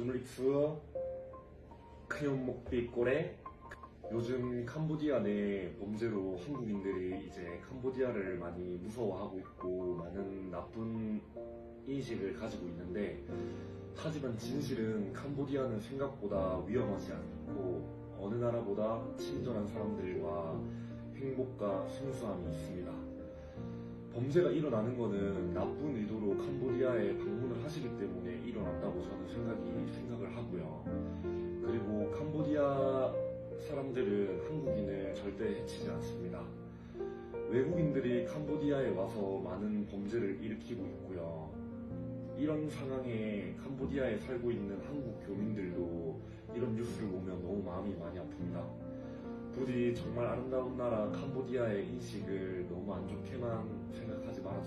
줌릭스 크연목비 꼬레 요즘 캄보디아 내 범죄로 한국인들이 이제 캄보디아를 많이 무서워하고 있고 많은 나쁜 인식을 가지고 있는데 하지만 진실은 캄보디아는 생각보다 위험하지 않고 어느 나라보다 친절한 사람들과 행복과 순수함이 있습니다. 범죄가 일어나는 것은 나쁜 의도로 캄보디아에 방문을 하시기 때문에 일어났다고 저는 생각이 절대 해치지 않습니다. 외국인들이 캄보디아에 와서 많은 범죄를 일으키고 있고요. 이런 상황에 캄보디아에 살고 있는 한국 교민들도 이런 뉴스를 보면 너무 마음이 많이 아픕니다. 부디 정말 아름다운 나라 캄보디아의 인식을 너무 안 좋게만 생각하지 말아